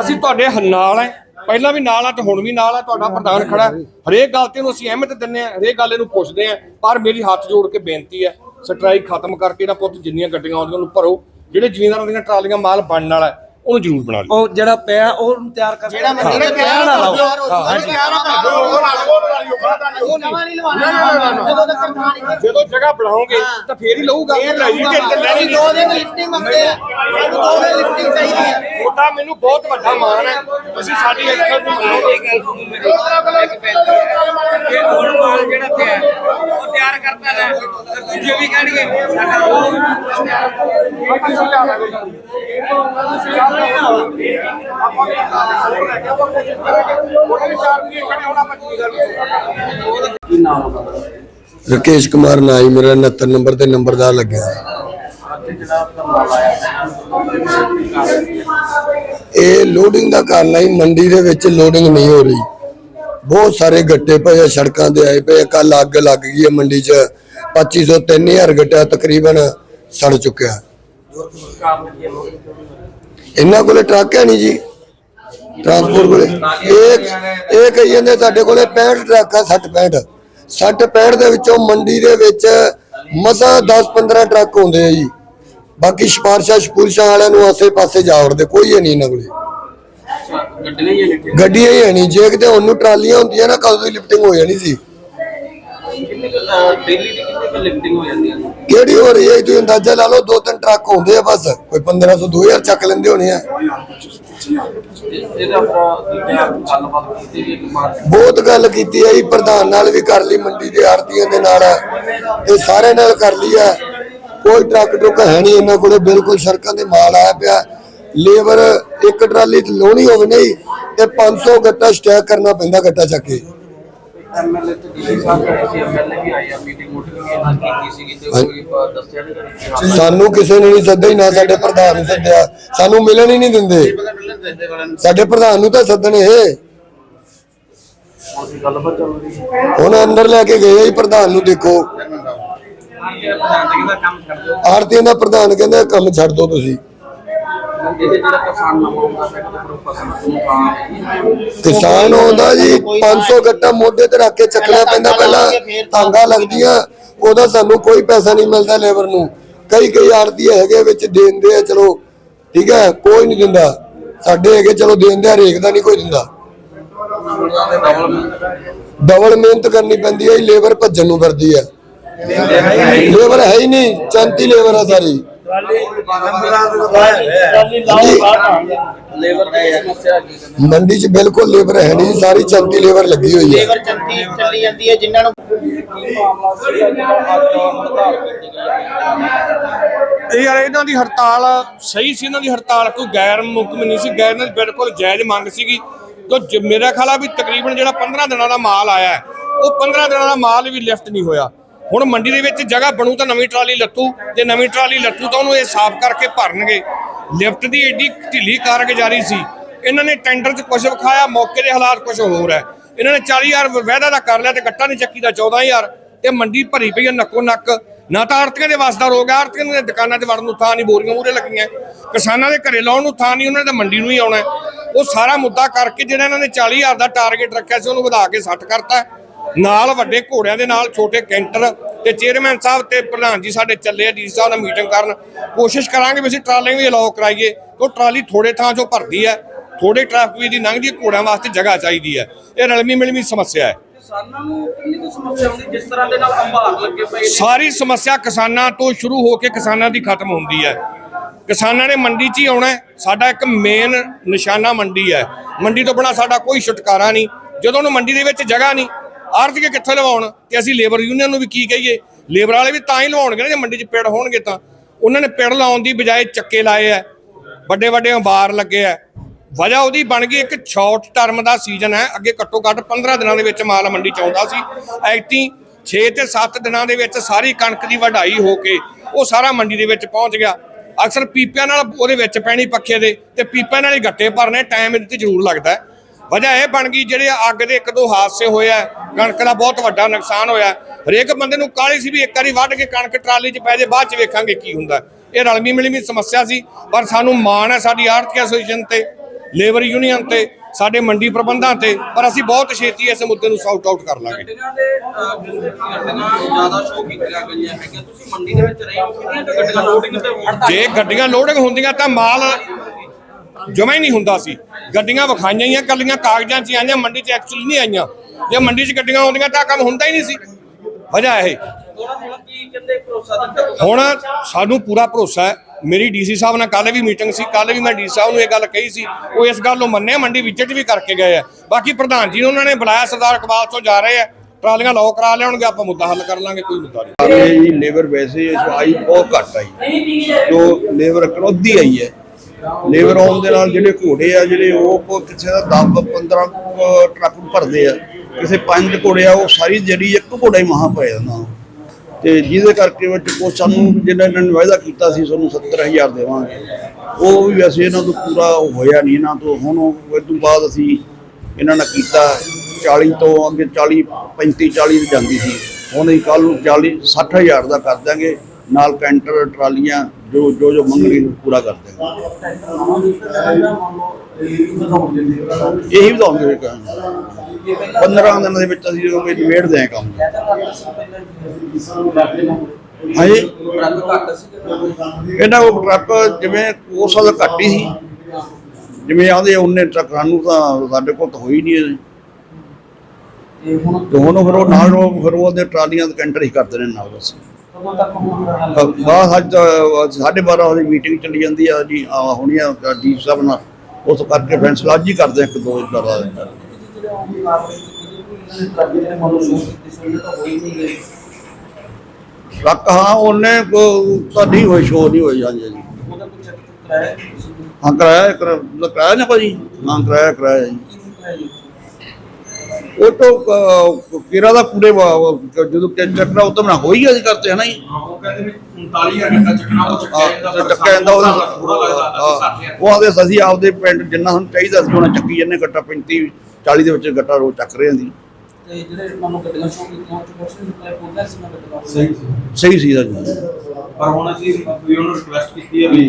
ਅਸੀਂ ਤੁਹਾਡੇ ਨਾਲ ਹੈ ਪਹਿਲਾਂ ਵੀ ਨਾਲ ਆ ਤੇ ਹੁਣ ਵੀ ਨਾਲ ਆ। ਤੁਹਾਡਾ ਪ੍ਰਧਾਨ ਖੜਾ ਹੈ। ਹਰੇਕ ਗੱਲ ਤੇ ਨੂੰ ਅਸੀਂ ਅਹਿਮਤ ਦਿੰਦੇ ਆ। ਹਰੇਕ ਗੱਲ ਇਹਨੂੰ ਪੁੱਛਦੇ ਆ। ਪਰ ਮੇਰੀ ਹੱਥ ਜੋੜ ਕੇ ਬੇਨਤੀ ਹੈ ਸਟ੍ਰਾਈਕ ਖਤਮ ਕਰਕੇ ਇਹਦਾ ਪੁੱਤ ਜਿੰਨੀਆਂ ਗੱਡੀਆਂ ਆਉਂਦੀਆਂ ਉਹਨੂੰ ਭਰੋ। ਜਿਹੜੇ ਜ਼ਿਮੀਂਦਾਰਾਂ ਦੀਆਂ ਟਰਾਲੀਆਂ ਮਾਲ ਬਣਨ ਵਾਲਾ ਹੈ, ਉਹਨੂੰ ਜ਼ਰੂਰ ਬਣਾ ਲਓ। ਉਹ ਜਿਹੜਾ ਪਿਆ ਉਹਨੂੰ ਤਿਆਰ ਕਰ ਜਿਹੜਾ ਦੇ ਪਿਆ ਨਾ ਲਾਓ ਜਦੋਂ ਜਗ੍ਹਾ ਬਣਾਓਗੇ ਤਾਂ ਫੇਰ ਹੀ ਲਊਗਾ। ਬਣਾਈ ਜੇ ਚੱਲਣੀ ਨਹੀਂ ਦੋ ਦਿਨ ਲਿਫਟਿੰਗ ਮੰਗਦੇ ਆ। ਸਾਨੂੰ ਦੋ ਦਿਨ ਲਿਫਟਿੰਗ ਚਾਹੀਦੀ ਹੈ ਤੁਹਾਡਾ ਮੈਨੂੰ ਬਹੁਤ ਵੱਡਾ ਮਾਣ ਹੈ। ਤੁਸੀਂ ਸਾਡੀ ਅੱਖਾਂ ਨੂੰ ਮੰਨੋਗੇ। ਇਹ ਹੁਣ ਮਾਲ ਜਿਹੜਾ ਪਿਆ ਉਹ ਤਿਆਰ ਕਰਤਾ ਲੈ। ਤੇ ਦੂਜੇ ਵੀ ਕਹਿਣਗੇ ਸਾਡਾ ਉਹ ਰਕੇਸ਼ ਕੁਮਾਰ ਨਾਈ ਮੇਰਾ 69 ਨੰਬਰ ਤੇ ਨੰਬਰਦਾਰ ਲੱਗਿਆ। ਇਹ ਲੋਡਿੰਗ ਦਾ ਕਾਰਨ ਹੈ ਮੰਡੀ ਦੇ ਵਿੱਚ ਲੋਡਿੰਗ ਨਹੀਂ ਹੋ ਰਹੀ। ਬਹੁਤ ਸਾਰੇ ਗੱਟੇ ਪਏ ਆ, ਸੜਕਾਂ ਤੇ ਆਏ ਪਏ ਕੱਲ ਅੱਗ ਲੱਗ ਗਈ ਹੈ ਮੰਡੀ 'ਚ। 2500 3000 ਗੱਟਾ ਤਕਰੀਬਨ ਸੜ ਚੁੱਕਿਆ। ਇਹਨਾਂ ਕੋਲੇ ਟਰੱਕ ਹੈ ਨਹੀਂ ਜੀ ਟਰਾਂਸਪੋਰਟ ਕੋਲੇ। ਇਹ ਇਹ ਕਹੀ ਜਾਂਦੇ ਸਾਡੇ ਕੋਲੇ 65 ਟਰੱਕ ਆ 60 65 60 65 ਦੇ ਵਿੱਚੋਂ ਮੰਡੀ ਦੇ ਵਿੱਚ ਮਸਾ 10 15 ਟਰੱਕ ਹੁੰਦੇ ਆ ਜੀ। ਬਾਕੀ ਸਿਫਾਰਸ਼ਾਂ ਸਪੂਰਸ਼ਾਂ ਵਾਲਿਆਂ ਨੂੰ ਆਸੇ ਪਾਸੇ ਜਾ ਵੜਦੇ ਕੋਈ ਹੈ ਨਹੀਂ ਇਹਨਾਂ ਕੋਲੇ। ਗੱਡੀਆਂ ਹੀ ਹੀ ਨਹੀਂ ਜੇ ਕਿਤੇ ਉਹਨੂੰ ਟਰਾਲੀਆਂ ਹੁੰਦੀਆਂ ਨਾ ਕਦੋਂ ਦੀ ਲਿਫਟਿੰਗ ਹੋ ਜਾਣੀ ਸੀ? ਡੇਲੀ ਦੀ ਕਿੰਨੇ ਕੁ ਲਿਫਟਿੰਗ ਹੋ ਜਾਂਦੀ ਹੈ ਕਿਹੜੀ ਹੋ ਰਹੀ ਹੈ? ਤੁਸੀਂ ਅੰਦਾਜ਼ਾ ਲਾ ਲਓ ਦੋ ਤਿੰਨ ਟਰੱਕ ਹੁੰਦੇ ਆ ਬਸ। ਕੋਈ 1500 2000 ਚੱਕ ਲੈਂਦੇ ਹੋਣੇ ਆ। ਤੇ ਇਹਦਾ ਆਪਾਂ ਦੂਜਾ ਗੱਲਬਾਤ ਕੀਤੀ ਵੀ ਕਿ ਮਾਰਕੀਟ ਬਹੁਤ ਗੱਲ ਕੀਤੀ ਹੈ ਜੀ ਪ੍ਰਧਾਨ ਨਾਲ ਵੀ ਕਰ ਲਈ ਮੰਡੀ ਦੇ ਆੜਤੀਆਂ ਦੇ ਨਾਲ। ਇਹ ਸਾਰੇ ਨਾਲ ਕਰ ਲਈ ਹੈ ਕੋਈ ਟਰੱਕ ਟਰੁੱਕ ਹੈ ਨਹੀਂ ਇਹਨਾਂ ਕੋਲੇ ਬਿਲਕੁਲ ਸੜਕਾਂ ਤੇ ਮਾਲ ਆਇਆ ਪਿਆ। ਲੇਬਰ ਇੱਕ ਟਰਾਲੀ ਤੇ ਲਾਉਣੀ ਹੋਵੇ ਨਹੀਂ ਤੇ 500 ਗੱਟਾ ਸਟੈਕ ਕਰਨਾ ਪੈਂਦਾ ਗੱਟਾ ਚੱਕ ਕੇ। ਐਮਐਲਏ ਤੇ ਡੀਸੀ ਸਾਹਿਬ ਆਏ ਸੀ ਐਮਐਲਏ ਵੀ ਆਏ ਆ ਮੀਟਿੰਗ ਮੋਟਿੰਗ ਵੀ ਇਹਨਾਂ ਕੀਤੀ ਸੀਗੀ ਤੇ ਕੋਈ ਬ- ਦੱਸਿਆ ਨਹੀਂ ਕਿ ਸਾਨੂੰ ਕਿਸੇ ਨੇ ਨਹੀਂ ਸੱਦਿਆ ਹੀ ਨਾ ਸਾਡੇ ਪ੍ਰਧਾਨ ਨੂੰ ਸੱਦਿਆ। ਸਾਨੂੰ ਮਿਲਣ ਹੀ ਨਹੀਂ ਦਿੰਦੇ ਸਾਡੇ ਪ੍ਰਧਾਨ ਨੂੰ ਤਾਂ ਸੱਦਣ ਇਹ। ਅਸੀਂ ਗੱਲਬਾਤ ਚੱਲ ਰਹੀ ਹੈ? ਹੁਣ ਅੰਦਰ ਲੈ ਕੇ ਗਏ ਆ ਜੀ ਪ੍ਰਧਾਨ ਨੂੰ ਦੇਖੋ। ਪ੍ਰਧਾਨ ਜੀ ਦਾ ਕੰਮ ਛੱਡ ਦਿਓ। ਆੜਤੀਆਂ ਦਾ ਪ੍ਰਧਾਨ ਕਹਿੰਦਾ ਕੰਮ ਛੱਡ ਦਿਓ ਤੁਸੀਂ। ਇਹਦੇ ਜਿਹੜਾ ਕਿਸਾਨ ਨਵਾਂ ਆਉਂਦਾ ਹੈ ਫਸਲ ਨੂੰ ਕਿਸਾਨ ਆਉਂਦਾ ਜੀ 500 ਗੱਟਾ ਮੋਢੇ ਤੇ ਰੱਖ ਕੇ ਚੱਕਣਾ ਪੈਂਦਾ, ਪਹਿਲਾਂ ਤਾਂਗਾ ਲੱਗਦੀਆਂ, ਉਹਦਾ ਸਾਨੂੰ ਕੋਈ ਪੈਸਾ ਨਹੀਂ ਮਿਲਦਾ ਲੇਬਰ ਨੂੰ। ਕਈ ਕਈ ਆੜਤੀ ਹੈਗੇ ਵਿੱਚ ਦੇਂਦੇ ਆ, ਚਲੋ, ਠੀਕ ਹੈ, ਕੋਈ ਨਹੀਂ ਦਿੰਦਾ। ਸਾਡੇ ਹੈਗੇ, ਚਲੋ, ਦੇਂਦੇ ਆ ਹਰੇਕ ਦਾ ਨਹੀਂ ਕੋਈ ਦਿੰਦਾ। ਡਬਲ ਮਿਹਨਤ ਕਰਨੀ ਪੈਂਦੀ ਹੈ ਲੇਬਰ ਭੱਜਣ ਨੂੰ ਕਰਦੀ ਹੈ ਲੇਬਰ ਹੈ ਹੀ ਨਹੀਂ, ਚੰਤੀ ਲੇਬਰ ਆ ਸਾਰੀ। ਲੇਬਰ ਦੀ ਸਮੱਸਿਆ ਹੈਗੀ ਹੈ। ਮੰਡੀ 'ਚ ਬਿਲਕੁਲ ਲੇਬਰ ਹੈ ਨਹੀਂ ਸਾਰੀ ਚੰਤੀ ਲੇਬਰ ਲੱਗੀ ਹੋਈ ਹੈ। ਲੇਬਰ ਚੰਦੀ ਚੱਲੀ ਜਾਂਦੀ ਹੈ ਜਿਨ੍ਹਾਂ ਨੂੰ ਇਹ ਯਾਰ ਇਹਨਾਂ ਦੀ ਹੜਤਾਲ ਸਹੀ ਸੀ ਇਹਨਾਂ ਦੀ ਹੜਤਾਲ ਕੋਈ ਗੈਰ ਮੁਕਮ ਨਹੀਂ ਸੀ ਗੈਰ ਨਾਲ ਬਿਲਕੁਲ ਜਾਇਜ਼ ਮੰਗ ਸੀਗੀ। ਤੋ ਜ- ਮੇਰਾ ਖਿਆਲ ਆ ਵੀ ਤਕਰੀਬਨ ਜਿਹੜਾ 15 ਦਿਨਾਂ ਦਾ ਮਾਲ ਆਇਆ ਹੈ, ਉਹ 15 ਦਿਨਾਂ ਦਾ ਮਾਲ ਵੀ ਲਿਫਟ ਨਹੀਂ ਹੋਇਆ। ਹੁਣ ਮੰਡੀ ਦੇ ਵਿੱਚ ਜਗ੍ਹਾ ਬਣੂ ਤਾਂ ਨਵੀਂ ਟਰਾਲੀ ਲੱਤੂ ਜੇ ਨਵੀਂ ਟਰਾਲੀ ਲੱਤੂ ਤਾਂ ਉਹਨੂੰ ਇਹ ਸਾਫ਼ ਕਰਕੇ ਭਰਨਗੇ। ਲਿਫਟ ਦੀ ਐਡੀ ਢਿੱਲੀ ਕਾਰਗੁਜ਼ਾਰੀ ਸੀ। ਇਹਨਾਂ ਨੇ ਟੈਂਡਰ 'ਚ ਕੁਝ ਵਿਖਾਇਆ, ਮੌਕੇ ਦੇ ਹਾਲਾਤ ਕੁਝ ਹੋਰ ਹੈ। ਇਹਨਾਂ ਨੇ 40000 ਵਾਅਦਾ ਦਾ ਕਰ ਲਿਆ ਤੇ ਗੱਟਾ ਨਹੀਂ ਚੱਕੀ ਦਾ 14000 ਤੇ ਮੰਡੀ ਭਰੀ ਪਈ ਹੈ ਨੱਕੋ ਨੱਕ। ਨਾ ਤਾਂ ਆੜਤੀਆਂ ਦੇ ਵਸਦਾ ਰੋਗ ਹੈ ਆੜਤੀਆਂ ਦੇ ਦੁਕਾਨਾਂ 'ਚ ਵੜਨ ਨੂੰ ਥਾਂ ਨਹੀਂ, ਬੋਰੀਆਂ ਮੂਰੇ ਲੱਗੀਆਂ। ਕਿਸਾਨਾਂ ਦੇ ਘਰੇ ਲਾਉਣ ਨੂੰ ਥਾਂ ਨਹੀਂ, ਉਹਨਾਂ ਦਾ ਮੰਡੀ ਨੂੰ ਹੀ ਆਉਣਾ ਉਹ ਸਾਰਾ ਮੁੱਦਾ ਕਰਕੇ ਜਿਹੜਾ ਇਹਨਾਂ ਨੇ 40000 ਦਾ ਟਾਰਗੇਟ ਰੱਖਿਆ ਸੀ, ਉਹਨੂੰ ਵਧਾ ਕੇ 60 ਕਰਤਾ ਨਾਲ ਵੱਡੇ ਘੋੜਿਆਂ ਦੇ ਨਾਲ ਛੋਟੇ ਕੈਂਟਰ ਤੇ ਚੇਅਰਮੈਨ ਸਾਹਿਬ ਤੇ ਪ੍ਰਧਾਨ ਜੀ ਸਾਡੇ ਚੱਲੇ ਆ ਡੀ ਸਾਹਿਬ ਨਾਲ ਮੀਟਿੰਗ ਕਰਨ। ਕੋਸ਼ਿਸ਼ ਕਰਾਂਗੇ ਵੀ ਅਸੀਂ ਟਰਾਲੀਆਂ ਵੀ ਅਲਾਉ ਕਰਾਈਏ ਉਹ ਟਰਾਲੀ ਥੋੜੇ ਥਾਂ 'ਚੋਂ ਭਰਦੀ ਹੈ ਥੋੜੇ ਟ੍ਰੈਫਿਕ ਵੀ ਦੀ ਲੰਘਦੀ ਘੋੜਿਆਂ ਵਾਸਤੇ ਜਗ੍ਹਾ ਚਾਹੀਦੀ ਹੈ। ਇਹ ਰਲਮੀ ਮਿਲਵੀਂ ਸਮੱਸਿਆ ਹੈ। ਕਿਸਾਨਾਂ ਨੂੰ ਕਿੰਨੀ ਕੁ ਸਮੱਸਿਆ ਆਉਂਦੀ ਜਿਸ ਤਰ੍ਹਾਂ ਦੇ ਨਾਲ ਅੰਬਾਰ ਲੱਗੇ ਪਏ ਨੇ? ਸਾਰੀ ਸਮੱਸਿਆ ਕਿਸਾਨਾਂ ਤੋਂ ਸ਼ੁਰੂ ਹੋ ਕੇ ਕਿਸਾਨਾਂ ਦੀ ਖਤਮ ਹੁੰਦੀ ਹੈ। ਕਿਸਾਨਾਂ ਨੇ ਮੰਡੀ 'ਚ ਹੀ ਆਉਣਾ। ਸਾਡਾ ਇੱਕ ਮੇਨ ਨਿਸ਼ਾਨਾ ਮੰਡੀ ਹੈ। ਮੰਡੀ ਤੋਂ ਬਿਨਾ ਸਾਡਾ ਕੋਈ ਛੁਟਕਾਰਾ ਨਹੀਂ। ਜਦੋਂ ਨੂੰ ਮੰਡੀ ਦੇ ਵਿੱਚ ਜਗ੍ਹਾ ਨਹੀਂ ਆਰਥਿਕ ਕਿੱਥੇ ਲਵਾਉਣ ਤੇ ਅਸੀਂ ਲੇਬਰ ਯੂਨੀਅਨ ਨੂੰ ਵੀ ਕੀ ਕਹੀਏ? ਲੇਬਰ ਵਾਲੇ ਵੀ ਤਾਂ ਹੀ ਲਵਾਉਣਗੇ ਨਾ ਜੇ ਮੰਡੀ 'ਚ ਪੇੜ ਹੋਣਗੇ ਤਾਂ। ਉਹਨਾਂ ਨੇ ਪੇੜ ਲਾਉਣ ਦੀ ਬਜਾਏ ਚੱਕੇ ਲਾਏ ਆ। ਵੱਡੇ ਵੱਡੇ ਅੰਬਾਰ ਲੱਗੇ ਆ। ਵਜ੍ਹਾ ਉਹਦੀ ਬਣ ਗਈ ਇੱਕ ਸ਼ਾਰਟ ਟਰਮ ਦਾ ਸੀਜ਼ਨ ਹੈ। ਅੱਗੇ ਘੱਟੋ ਘੱਟ 15 ਦਿਨਾਂ ਦੇ ਵਿੱਚ ਮਾਲ ਮੰਡੀ ਚ ਆਉਂਦਾ ਸੀ। ਐਕਤੀ 6 ਤੇ 7 ਦਿਨਾਂ ਦੇ ਵਿੱਚ ਸਾਰੀ ਕਣਕ ਦੀ ਵਢਾਈ ਹੋ ਕੇ ਉਹ ਸਾਰਾ ਮੰਡੀ ਦੇ ਵਿੱਚ ਪਹੁੰਚ ਗਿਆ। ਅਕਸਰ ਪੀਪਿਆਂ ਨਾਲ ਉਹਦੇ ਵਿੱਚ ਪੈਣੀ ਪੱਖੇ ਦੇ ਤੇ ਪੀਪਿਆਂ ਨਾਲ ਹੀ ਗੱਟੇ ਭਰਨੇ ਟਾਈਮ ਇਹਦੇ ਤੇ ਜ਼ਰੂਰ ਲੱਗਦਾ ਵਜ੍ਹਾ ਇਹ ਬਣ ਗਈ ਜਿਹੜੇ ਅੱਗ ਦੇ ਇੱਕ ਦੋ ਹਾਦਸੇ ਹੋਏ ਆ ਕਣਕ ਦਾ ਬਹੁਤ ਵੱਡਾ ਨੁਕਸਾਨ ਹੋਇਆ। ਹਰੇਕ ਬੰਦੇ ਨੂੰ ਕਾਹਲੀ ਸੀ ਵੀ ਇੱਕ ਵਾਰੀ ਵੱਢ ਕੇ ਕਣਕ ਟਰਾਲੀ 'ਚ ਪੈ ਜੇ ਬਾਅਦ 'ਚ ਵੇਖਾਂਗੇ ਕੀ ਹੁੰਦਾ। ਇਹ ਰਲਮੀ ਮਿਲਵੀਂ ਸਮੱਸਿਆ ਸੀ ਪਰ ਸਾਨੂੰ ਮਾਣ ਹੈ ਸਾਡੀ ਆੜਤੀਆ ਐਸੋਸੀਏਸ਼ਨ ਤੇ ਲੇਬਰ ਯੂਨੀਅਨ ਤੇ ਸਾਡੇ ਮੰਡੀ ਪ੍ਰਬੰਧਾਂ ਤੇ ਪਰ ਅਸੀਂ ਬਹੁਤ ਛੇਤੀ ਇਸ ਮੁੱਦੇ ਨੂੰ ਸੌਟ ਆਊਟ ਕਰ ਲਾਂਗੇ। ਜੇ ਗੱਡੀਆਂ ਲੋਡਿੰਗ ਹੁੰਦੀਆਂ ਤਾਂ ਮਾਲ ਜਮਾ ਹੀ ਨਹੀਂ ਹੁੰਦਾ ਸੀ। ਗੱਡੀਆਂ ਵਿਖਾਈਆਂ ਹੀ ਆ ਕੱਲੀਆਂ ਕਾਗਜ਼ਾਂ 'ਚ ਆਈਆਂ, ਮੰਡੀ 'ਚ ਐਕਚੁਅਲੀ ਨਹੀਂ ਆਈਆਂ। ਜੇ ਮੰਡੀ 'ਚ ਗੱਡੀਆਂ ਆਉਂਦੀਆਂ ਤਾਂ ਕੰਮ ਹੁੰਦਾ ਹੀ ਨਹੀਂ ਸੀ। ਵਜ੍ਹਾ ਇਹ। ਹੁਣ ਸਾਨੂੰ ਪੂਰਾ ਭਰੋਸਾ ਹੈ। ਮੇਰੀ ਡੀਸੀ ਸਾਹਿਬ ਨਾਲ ਕੱਲ ਵੀ ਮੀਟਿੰਗ ਸੀ ਕੱਲ ਵੀ ਮੈਂ ਡੀਸੀ ਸਾਹਿਬ ਨੂੰ ਇਹ ਗੱਲ ਕਹੀ ਸੀ। ਉਹ ਇਸ ਗੱਲ ਨੂੰ ਮੰਨੇ ਮੰਡੀ ਵਿਜ਼ਿਟ ਵੀ ਕਰਕੇ ਗਏ ਆ। ਬਾਕੀ ਪ੍ਰਧਾਨ ਜੀ ਨੂੰ ਉਹਨਾਂ ਨੇ ਬੁਲਾਇਆ, ਸਰਦਾਰ ਇਕਬਾਲ ਤੋਂ ਜਾ ਰਹੇ ਆ। ਟਰਾਲੀਆਂ ਲਾਓ ਕਰਾ ਲਿਆਉਣਗੇ, ਆਪਾਂ ਮੁੱਦਾ ਹੱਲ ਕਰ ਲਾਂਗੇ, ਕੋਈ ਮੁੱਦਾ ਨਹੀਂ। ਸਾਰੇ ਜੀ ਲੇਬਰ ਵੈਸੇ ਇਸ ਆਈ ਬਹੁਤ ਘੱਟ ਆਈ। ਜੋ ਲੇਬਰ ਕਰੋਧੀ ਆਈ ਹੈ। ਲੇਬਰ ਆਉਣ ਦੇ ਨਾਲ ਜਿਹੜੇ ਘੋੜੇ ਆ, ਜਿਹੜੇ ਉਹ ਕਿਸੇ ਦਾ 10 15 ਟਰੱਕ ਭਰਦੇ ਆ, ਕਿਸੇ ਪੰਜ ਘੋੜੇ ਆ, ਉਹ ਸਾਰੀ ਜਿਹੜੀ ਇੱਕ ਘੋੜਾ ਹੀ ਮਹਾ ਪੈ ਜਾਂਦਾ। ਤੇ ਜਿਹਦੇ ਕਰਕੇ ਵਿੱਚ ਕੋ ਸਾਨੂੰ ਜਿਹਨਾਂ ਇਹਨਾਂ ਨੇ ਵਾਅਦਾ ਕੀਤਾ ਸੀ, ਸਾਨੂੰ 70000 ਦੇਵਾਂਗੇ। ਉਹ ਵੀ ਵੈਸੇ ਇਹਨਾਂ ਤੋਂ ਪੂਰਾ ਹੋਇਆ ਨਹੀਂ, ਇਹਨਾਂ ਤੋਂ ਹੁਣ ਉਹ- ਇਹ ਤੋਂ ਬਾਅਦ ਅਸੀਂ ਇਹਨਾਂ ਨੇ ਕੀਤਾ 40 ਤੋਂ ਅੱਗੇ 40 35 40 ਜਾਂਦੀ ਸੀ। ਹੁਣ ਅਸੀਂ ਕੱਲ ਨੂੰ 40 60000 ਦਾ ਕਰ ਦਾਂਗੇ ਨਾਲ ਕੈਂਟਰ, ਟਰਾਲੀਆਂ ਜੋ ਜੋ ਜੋ ਮੰਗਣੀ ਪੂਰਾ ਕਰ ਦਾਂਗੇ ਇਹੀ ਵਧਾਉਂਦੇ ਹੋਏ ਕੰਮ। 15 ਦਿਨਾਂ ਦੇ ਵਿੱਚ ਅਸੀਂ ਉਹ ਨਿਬੇੜਦੇ ਹਾਂ ਕੰਮ। ਹਾਂਜੀ। ਟਰੱਕ ਘੱਟ ਇਹਨਾਂ ਉਹ ਟਰੱਕ ਜਿਵੇਂ ਉਸ ਦਾ ਘੱਟ ਹੀ ਸੀ। ਜਿਵੇਂ ਆਉਂਦੇ ਉਹਨੇ ਟਰੱਕ ਸਾਨੂੰ ਤਾਂ ਸਾਡੇ ਕੋਲ ਤਾਂ ਹੋਈ ਨਹੀਂ ਤੇ ਹੁਣ ਤੇ ਫਿਰ ਉਹ ਨਾਲ ਫਿਰ ਉਹਦੇ ਟਰਾਲੀਆਂ ਦੇ ਕੈਂਟਰ ਹੀ ਕਰਦੇ ਨੇ ਨਾਲ ਬਸ। ਕਦੋਂ ਤੱਕ ਅੱਜ ਤਾਂ ਸਾਢੇ 12 ਵਜੇ ਮੀਟਿੰਗ ਚੱਲੀ ਜਾਂਦੀ ਆ ਜੀ ਆ ਹੋਣੀ ਆ ਡੀਪ ਸਾਹਿਬ ਨਾਲ। ਉਸ ਕਰਕੇ ਫੈਸਲਾ ਅੱਜ ਹੀ ਕਰਦੇ ਆ ਇੱਕ ਦੋ ਦਿਨ ਦਾ ਟਰੱਕ ਹਾਂ ਉਹਨੇ ਤਾਂ ਨਹੀਂ ਹੋਈ ਸ਼ੋਅ ਨਹੀਂ ਹੋਈ ਹਾਂਜੀ ਤੁਸੀਂ? ਹਾਂ ਕਰਾਇਆ ਕਰ- ਕਰਾਇਆ ਨਾ ਭਾਜੀ? ਹਾਂ ਕਰਾਇਆ ਕਰਾਇਆ ਜੀ? ਤੋਂ ਅਹ, ਕਿਰਾ ਦਾ ਵਾ- ਜਦੋਂ ਕਿ ਚੱਕਰਾ ਉਹ ਤਾਂ ਬਣਾ ਹੋਈ ਗਿਆ ਸੀ ਕਰਤੇ ਹਨਾ ਜੀ? ਉਹ ਕਹਿੰਦੇ ਵੀ 39000 ਘੰਟਾ ਚੱਕਣਾ ਉਹ ਚੱਕਿਆ ਜਾਂਦਾ ਹਾਂ, ਚੱਕਿਆ ਜਾਂਦਾ ਉਹਦੇ ਬੁਰਾ ਲੱਗਦਾ ਅਸੀਂ 60000 ਉਹ ਆਦੇ ਅਸੀਂ ਆਪਦੇ ਪਿੰਡ ਜਿੰਨਾ ਸਾਨੂੰ ਚਾਹੀਦਾ ਸੀ ਉਹਨਾਂ ਚੱਕੀ ਜੰਨੇ ਗੱਟਾ 35 40 ਦੇ ਵਿੱਚ ਗੱਟਾ ਰੋ ਚੱਕ ਰਹੇ ਹਾਂ ਦੀ ਤੇ ਜਿਹੜੇ ਮਨੋਂ ਗੱਡੀਆਂ ਸ਼ੋਅ ਕੀਤੀਆਂ ਉਹ ਚ ਕੁਛ ਨਹੀਂ ਨਿਕਲਿਆ ਬੋਲਿਆ ਸੀ ਗੱਡੀਆਂ ਸਹੀ ਸੀ। ਦਾ ਜੀ ਪਰ ਹੁਣ ਅਸੀਂ ਵੀ ਉਹਨੂੰ ਰਿਕੁਐਸਟ ਕੀਤੀ ਹੈ ਵੀ